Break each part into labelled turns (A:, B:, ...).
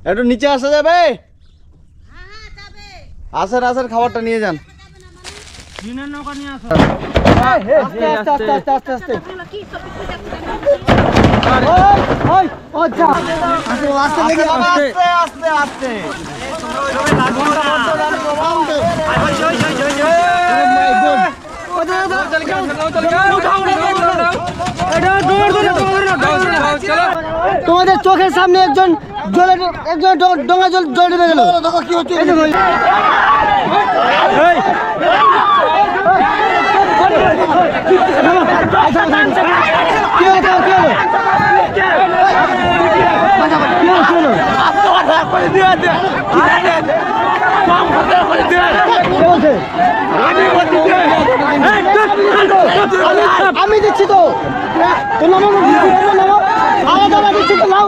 A: একটু নিচে আসা যাবে আসেন আসেন খাবারটা নিয়ে যান। তোমাদের চোখের সামনে একজন জলে একজন ড- ডোঙা জল জল ডুবে গেল। কি হচ্ছে? আমি দিচ্ছি তো। নামো আলাদা দিচ্ছি তো নাও।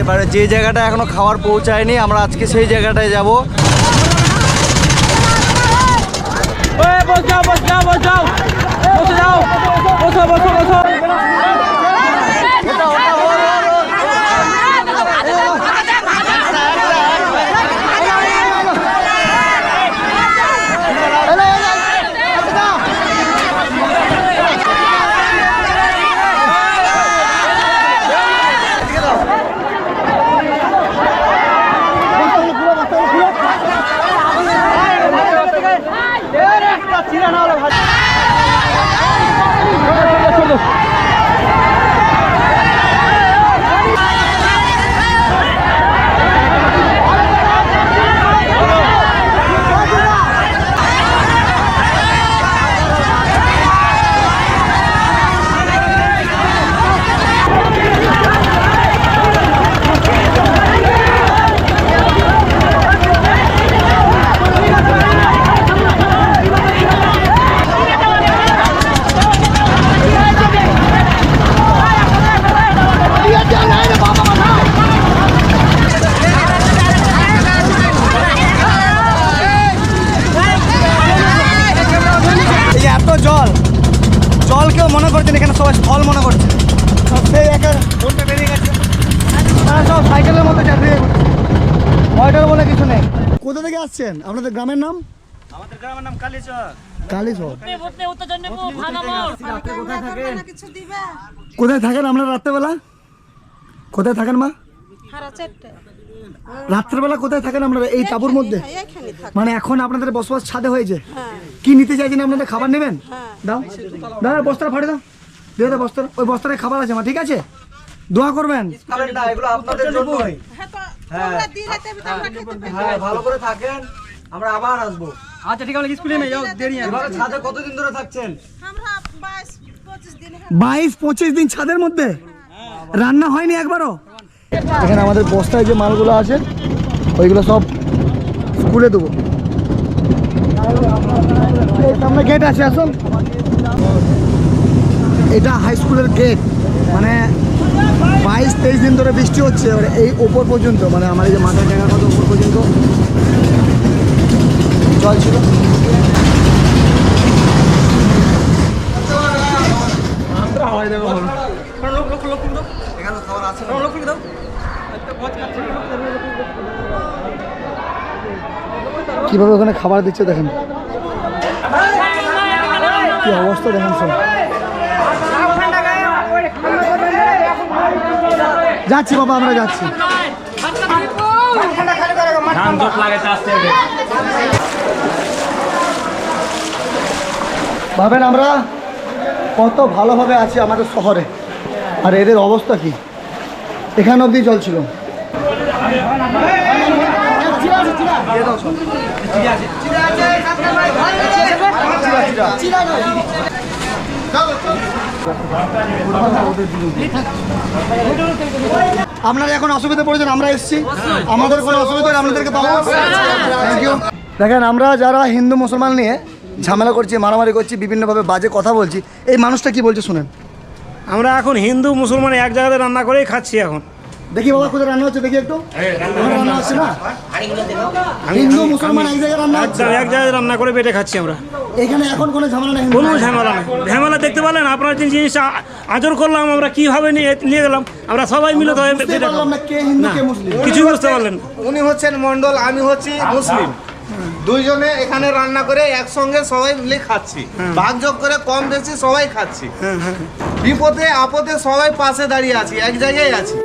A: এবারে যে জায়গাটা এখনও খাবার পৌঁছায়নি আমরা আজকে সেই জায়গাটায় যাব। মনে করছেন এখানে? সবাই স্থল মনে করছে সব সেই একা বলতে বেরিয়ে গেছে। তারা সব সাইকেলের মতো চাকরি ভয়টার বলে কিছু নেই। কোথা থেকে আসছেন? আপনাদের গ্রামের নাম?
B: আমাদের গ্রামের
A: কোথায় থাকেন আপনারা রাত্রেবেলা? কোথায় থাকেন মা? রাত্রেবেলা কোথায় থাকেন আপনারা? এই তাঁবুর মধ্যে? মানে এখন আপনাদের বসবাস ছাদে হয়েছে?
C: হ্যাঁ।
A: কি নিতে চাইছেন আপনাদের খাবার নেবেন?
C: হ্যাঁ।
A: দাও। দাও বস্তাটা ফাটে দাও। দিয়ে দাও বস্তাটা। ওই বস্তায় খাবার আছে মা ঠিক আছে? দোয়া করবেন। এগুলো আপনাদের
C: হ্যাঁ
A: হ্যাঁ। ভালো করে থাকেন আমরা আবার আসব।
B: আচ্ছা ঠিক আছে স্কুলে নিয়ে যাও দেরি
A: ছাদে কতদিন ধরে থাকছেন?
C: আমরা বাইশ পঁচিশ দিন
A: বাইশ পঁচিশ দিন ছাদের মধ্যে? রান্না হয়নি একবারও? এখানে আমাদের বস্তায় যে মালগুলো আছে ওইগুলো সব স্কুলে দেবো এই সামনে গেট আছে আসুন এটা হাই স্কুলের গেট মানে বাইশ, তেইশ দিন ধরে বৃষ্টি হচ্ছে, এবারে এই ওপর পর্যন্ত মানে আমার এই যে মাথায় জায়গা কত ওপর পর্যন্ত। জল ছিল। এখানে? কীভাবে ওখানে খাবার দিচ্ছে, দেখেন। কি অবস্থা দেখেন সব? যাচ্ছি বাবা আমরা যাচ্ছি। ভাবেন আমরা কত ভালোভাবে আছি আমাদের শহরে। আর এদের অবস্থা কি? এখানে অবধি জল ছিল আপনারা এখন অসুবিধা পড়েছেন, আমরা এসেছি। আমাদের কোনো অসুবিধা আপনাদেরকে পাবো। থ্যাংক ইউ দেখেন, আমরা যারা হিন্দু মুসলমান নিয়ে ঝামেলা করছি, মারামারি করছি, বিভিন্নভাবে বাজে কথা বলছি, এই মানুষটা কি বলছে শুনেন।
D: আমরা এখন হিন্দু মুসলমান এক জায়গাতে রান্না করেই খাচ্ছি এখন।
A: দেখি বাবা কোথায় রান্না হচ্ছে দেখি একটু। রান্না হচ্ছে না? হিন্দু মুসলমান এক জায়গায় রান্না হচ্ছে?
D: এক জায়গায় রান্না করে বেটে খাচ্ছি আমরা।
A: এখানে এখন কোনো ঝামেলা নেই
D: কোনো ঝামেলা নেই। ঝামেলা দেখতে পেলেন আপনার যে জিনিসটা আজর করলাম আমরা কীভাবে নিয়ে নিয়ে গেলাম? আমরা সবাই হয়ে
A: কে মুসলিম।
D: কিছু বুঝতে পারলেন
E: উনি হচ্ছেন মন্ডল আমি হচ্ছি মুসলিম। দুইজনে এখানে রান্না করে একসঙ্গে সবাই মিলে খাচ্ছি। ভাগযোগ করে কম বেশি সবাই খাচ্ছি। বিপদে আপদে সবাই পাশে দাঁড়িয়ে আছি এক জায়গায় আছি।